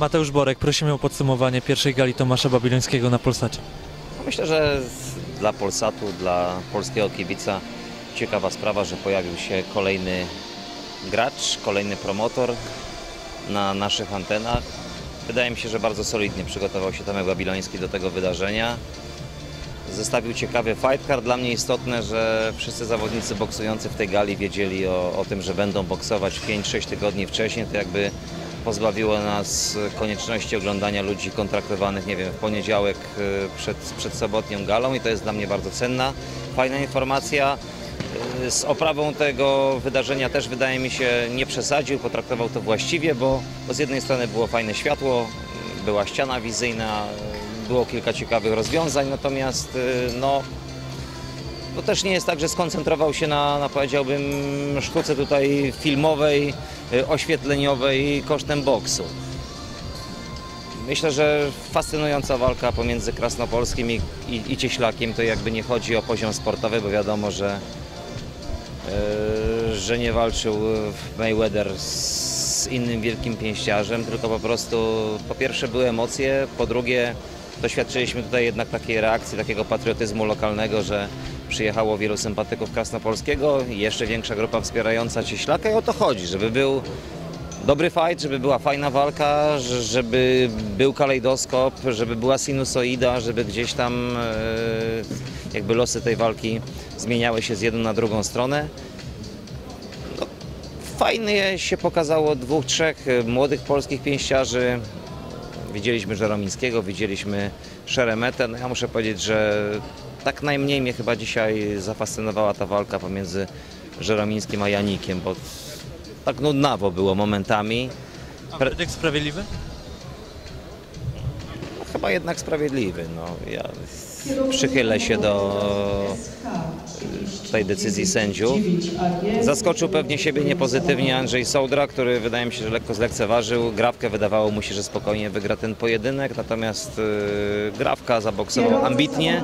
Mateusz Borek, prosimy o podsumowanie pierwszej gali Tomasza Babilońskiego na Polsacie. Myślę, że dla Polsatu, dla polskiego kibica ciekawa sprawa, że pojawił się kolejny gracz, kolejny promotor na naszych antenach. Wydaje mi się, że bardzo solidnie przygotował się Tomek Babiloński do tego wydarzenia. Zestawił ciekawy fight card. Dla mnie istotne, że wszyscy zawodnicy boksujący w tej gali wiedzieli o, o tym, że będą boksować 5-6 tygodni wcześniej. To jakby pozbawiło nas konieczności oglądania ludzi kontraktowanych, nie wiem, w poniedziałek y, przed, przed sobotnią galą i to jest dla mnie bardzo cenna, fajna informacja. Y, Z oprawą tego wydarzenia też wydaje mi się nie przesadził, potraktował to właściwie, bo, bo z jednej strony było fajne światło, y, była ściana wizyjna, było kilka ciekawych rozwiązań, natomiast no, to też nie jest tak, że skoncentrował się na, na powiedziałbym, sztuce tutaj filmowej, y, oświetleniowej kosztem boksu. Myślę, że fascynująca walka pomiędzy Krasnopolskim i, i, i Cieślakiem to jakby nie chodzi o poziom sportowy, bo wiadomo, że, y, że nie walczył Mayweather z innym wielkim pięściarzem, tylko po prostu po pierwsze były emocje, po drugie doświadczyliśmy tutaj jednak takiej reakcji, takiego patriotyzmu lokalnego, że przyjechało wielu sympatyków Krasnopolskiego jeszcze większa grupa wspierająca Cieślaka i o to chodzi, żeby był dobry fight, żeby była fajna walka, żeby był kalejdoskop, żeby była sinusoida, żeby gdzieś tam e, jakby losy tej walki zmieniały się z jedną na drugą stronę. No, fajnie się pokazało dwóch, trzech e, młodych polskich pięściarzy. Widzieliśmy Żeromińskiego, widzieliśmy Szeremetę. No ja muszę powiedzieć, że tak najmniej mnie chyba dzisiaj zafascynowała ta walka pomiędzy Żeromińskim a Janikiem, bo tak nudnawo było momentami. A werdykt sprawiedliwy? Chyba jednak sprawiedliwy. No, ja przychylę się do y, tej decyzji sędziów. Zaskoczył pewnie siebie niepozytywnie Andrzej Sołdra, który wydaje mi się, że lekko zlekceważył. Grawkę wydawało mu się, że spokojnie wygra ten pojedynek, natomiast y, Grawka zaboksował ambitnie.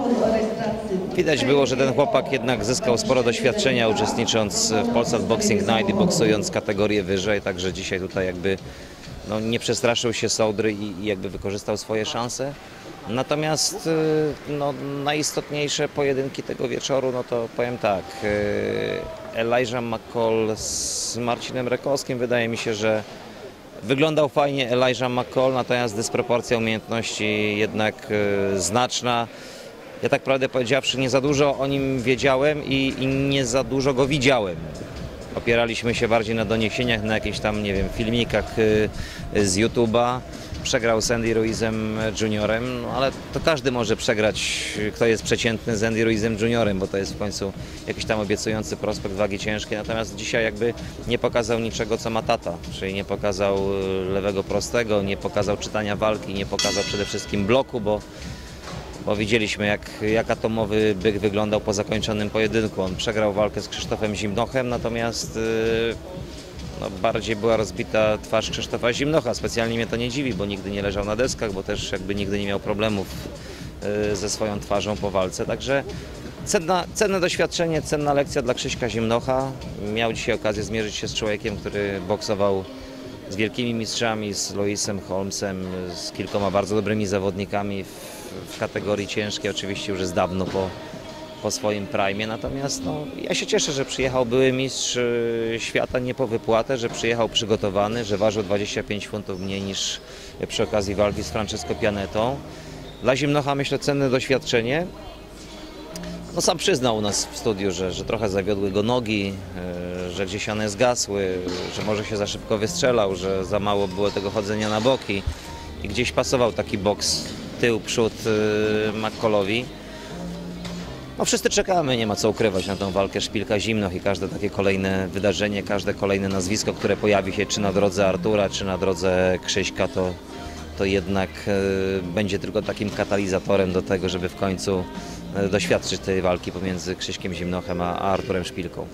Widać było, że ten chłopak jednak zyskał sporo doświadczenia uczestnicząc w Polsat Boxing Night i boksując kategorię wyżej, także dzisiaj tutaj jakby no, nie przestraszył się Sołdry i, i jakby wykorzystał swoje szanse. Natomiast y, no, najistotniejsze pojedynki tego wieczoru, no to powiem tak, y, Elijah McCall z Marcinem Rekowskim wydaje mi się, że wyglądał fajnie Elijah McCall, natomiast dysproporcja umiejętności jednak y, znaczna. Ja tak prawdę powiedziawszy nie za dużo o nim wiedziałem i, i nie za dużo go widziałem. Opieraliśmy się bardziej na doniesieniach, na jakichś tam, nie wiem, filmikach y, z YouTube'a. Przegrał z Andy Ruizem Juniorem, no ale to każdy może przegrać, kto jest przeciętny z Andy Ruizem Juniorem, bo to jest w końcu jakiś tam obiecujący prospekt wagi ciężkiej. Natomiast dzisiaj jakby nie pokazał niczego, co ma tata, czyli nie pokazał y, lewego prostego, nie pokazał czytania walki, nie pokazał przede wszystkim bloku, bo bo widzieliśmy jak, jak atomowy byk wyglądał po zakończonym pojedynku. On przegrał walkę z Krzysztofem Zimnochem, natomiast yy, no, bardziej była rozbita twarz Krzysztofa Zimnocha. Specjalnie mnie to nie dziwi, bo nigdy nie leżał na deskach, bo też jakby nigdy nie miał problemów yy, ze swoją twarzą po walce. Także cenna, cenne doświadczenie, cenna lekcja dla Krzyśka Zimnocha. Miał dzisiaj okazję zmierzyć się z człowiekiem, który boksował z wielkimi mistrzami, z Loisem Holmesem, z kilkoma bardzo dobrymi zawodnikami w, kategorii ciężkiej. Oczywiście już jest dawno po, po swoim prime. Natomiast no, ja się cieszę, że przyjechał były mistrz y, świata nie po wypłatę, że przyjechał przygotowany, że ważył 25 funtów mniej niż przy okazji walki z Francesco Pianetą. Dla Zimnocha myślę cenne doświadczenie. No sam przyznał u nas w studiu, że, że trochę zawiodły go nogi, e, że gdzieś one zgasły, że może się za szybko wystrzelał, że za mało było tego chodzenia na boki i gdzieś pasował taki boks tył, przód e, McCallowi. No wszyscy czekamy, nie ma co ukrywać na tą walkę Szpilka Zimnoch i każde takie kolejne wydarzenie, każde kolejne nazwisko, które pojawi się czy na drodze Artura, czy na drodze Krzyśka, to, to jednak e, będzie tylko takim katalizatorem do tego, żeby w końcu e, doświadczyć tej walki pomiędzy Krzyśkiem Zimnochem a Arturem Szpilką.